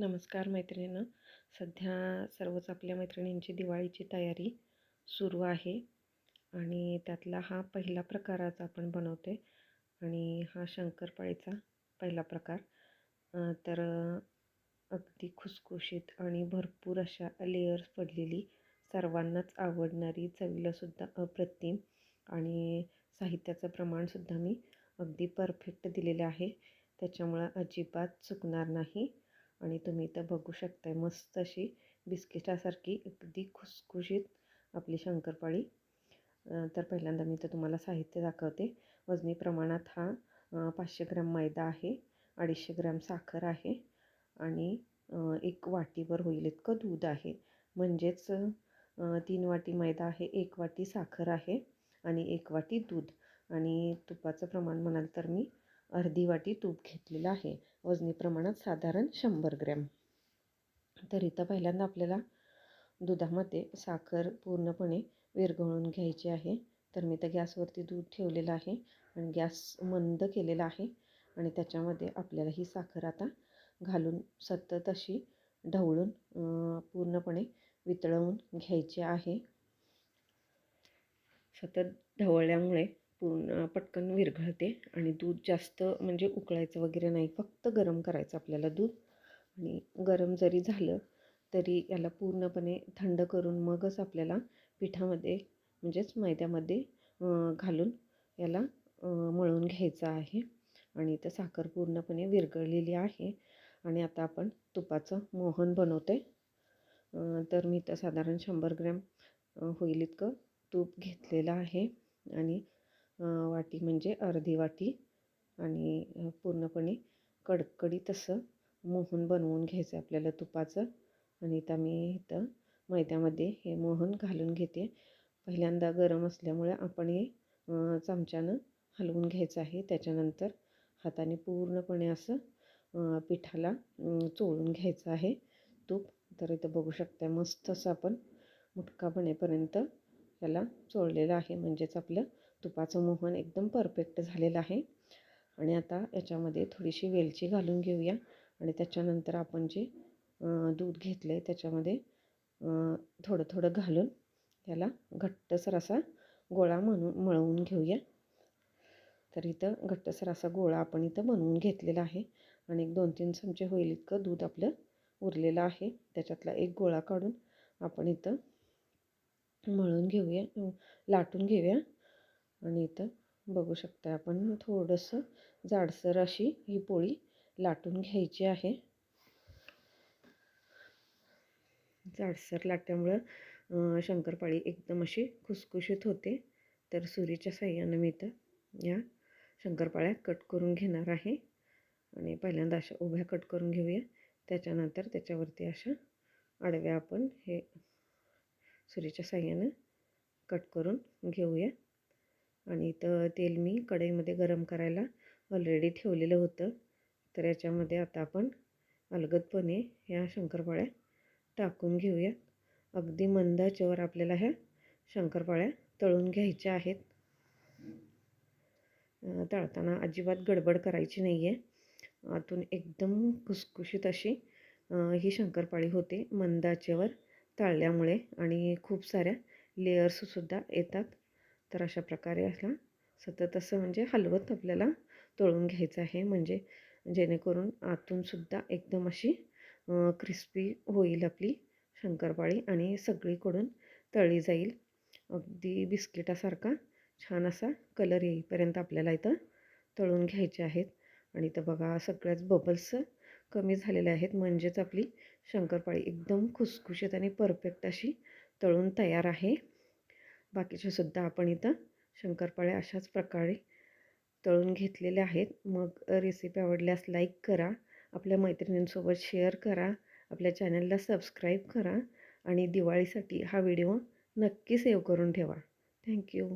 नमस्कार मैत्रिणीनं. सध्या सर्वच आपल्या मैत्रिणींची दिवाळीची तयारी सुरू आहे आणि त्यातला हा पहिला प्रकार आज आपण बनवते आणि हा शंकरपाळीचा पहिला प्रकार. तर अगदी खुसखुशीत आणि भरपूर अशा लेयर्स पडलेली सर्वांनाच आवडणारी चवीलासुद्धा अप्रतिम आणि साहित्याचं प्रमाणसुद्धा मी अगदी परफेक्ट दिलेलं आहे. त्याच्यामुळं अजिबात चुकणार नाही. आणि तुम्ही इथं बघू शकताय मस्त अशी बिस्किटासारखी अगदी खुसखुशीत आपली शंकरपाळी. तर पहिल्यांदा मी इथं तुम्हाला साहित्य दाखवते. वजनी प्रमाणात हा पाचशे ग्रॅम मैदा आहे अडीचशे ग्रॅम साखर आहे आणि एक वाटीवर होईल इतकं दूध आहे. म्हणजेच तीन वाटी मैदा आहे एक वाटी साखर आहे आणि एक वाटी दूध. आणि तुपाचं प्रमाण म्हणाल तर मी अर्धी वाटी तूप घेतलेलं आहे. वजनी प्रमाणात साधारण शंभर ग्रॅम. तर इथं पहिल्यांदा आपल्याला दुधामध्ये साखर पूर्णपणे विरघळून घ्यायची आहे. तर मी तर गॅसवरती दूध ठेवलेलं आहे आणि गॅस मंद केलेला आहे आणि त्याच्यामध्ये आपल्याला ही साखर आता घालून सतत अशी ढवळून पूर्णपणे वितळवून घ्यायची आहे. सतत ढवळल्यामुळे पूर्ण पटकन विरघळते आणि दूध जास्त म्हणजे उकळायचं वगैरे नाही फक्त गरम करायचं आपल्याला दूध. आणि गरम जरी झालं तरी याला पूर्णपणे थंड करून मगच आपल्याला पिठामध्ये म्हणजेच मैद्यामध्ये घालून याला मळून घ्यायचं आहे. आणि इथं साखर पूर्णपणे विरघळलेली आहे. आणि आता आपण तुपाचं मोहन बनवते तर मी इथं साधारण शंभर ग्रॅम होईल इतकं तूप घेतलेलं आहे. आणि वाटी म्हणजे अर्धी वाटी आणि पूर्णपणे कडकडीत असं मोहन बनवून घ्यायचं आहे आपल्याला तुपाचं. आणि इथं मी इथं मैद्यामध्ये हे मोहन घालून घेते. पहिल्यांदा गरम असल्यामुळे आपण हे चमच्यानं हलवून घ्यायचं आहे. त्याच्यानंतर हाताने पूर्णपणे असं पिठाला चोळून घ्यायचं आहे. तूप तर इथं बघू शकता मस्त असं आपण मुटका बनेपर्यंत याला चोळलेलं आहे. म्हणजेच आपलं तुपाचं मोहन एकदम परफेक्ट झालेलं आहे. आणि आता याच्यामध्ये थोडीशी वेलची घालून घेऊया. आणि त्याच्यानंतर आपण जे दूध घेतलं आहे त्याच्यामध्ये थोडं थोडं घालून त्याला घट्टसर असा गोळा म्हणून मळवून घेऊया. तर इथं घट्टसर असा गोळा आपण इथं बनवून घेतलेला आहे. आणि एक दोन तीन चमचे होईल इतकं दूध आपलं उरलेलं आहे. त्याच्यातला एक गोळा काढून आपण इथं मळून घेऊया लाटून घेऊया. आणि इथं बघू शकता आपण थोडंसं जाडसर अशी ही पोळी लाटून घ्यायची आहे. जाडसर लाटल्यामुळं शंकरपाळी एकदम अशी खुसखुशीत होते. तर सुरीच्या साह्यानं मी इथं या शंकरपाळ्या कट करून घेणार आहे. आणि पहिल्यांदा अशा उभ्या कट करून घेऊया. त्याच्यानंतर त्याच्यावरती अशा आडव्या आपण हे सुरीच्या साह्यानं कट करून घेऊया. आणि इथं तेल मी कढईमध्ये गरम करायला ऑलरेडी ठेवलेलं होतं. तर याच्यामध्ये आता आपण अलगदपणे ह्या शंकरपाळ्या टाकून घेऊया. अगदी मंदाच्यावर आपल्याला ह्या शंकरपाळ्या तळून घ्यायच्या आहेत. तळताना अजिबात गडबड करायची नाही आहे आतून एकदम खुसखुशीत अशी ही शंकरपाळी होते मंदाच्यावर तळल्यामुळे. आणि खूप साऱ्या लेयर्ससुद्धा येतात. तर अशा प्रकारे असला सतत असं म्हणजे हलवत आपल्याला तळून घ्यायचं आहे. म्हणजे जेणेकरून आतूनसुद्धा एकदम अशी क्रिस्पी होईल आपली शंकरपाळी आणि सगळीकडून तळली जाईल. अगदी बिस्किटासारखा छान असा कलर येईपर्यंत आपल्याला इथं तळून घ्यायचे आहेत. आणि इथं बघा सगळ्याच बबल्स कमी झालेले आहेत. म्हणजेच आपली शंकरपाळी एकदम खुसखुशीत आणि परफेक्ट अशी तळून तयार आहे. बाकीचेसुद्धा सुद्धा आपण इथं शंकरपाळे अशाच प्रकारे तळून घेतलेले आहेत. मग रेसिपी आवडल्यास लाईक करा आपल्या मैत्रिणींसोबत शेअर करा आपल्या चॅनलला सबस्क्राईब करा आणि दिवाळीसाठी हा व्हिडिओ नक्की सेव्ह करून ठेवा. थँक्यू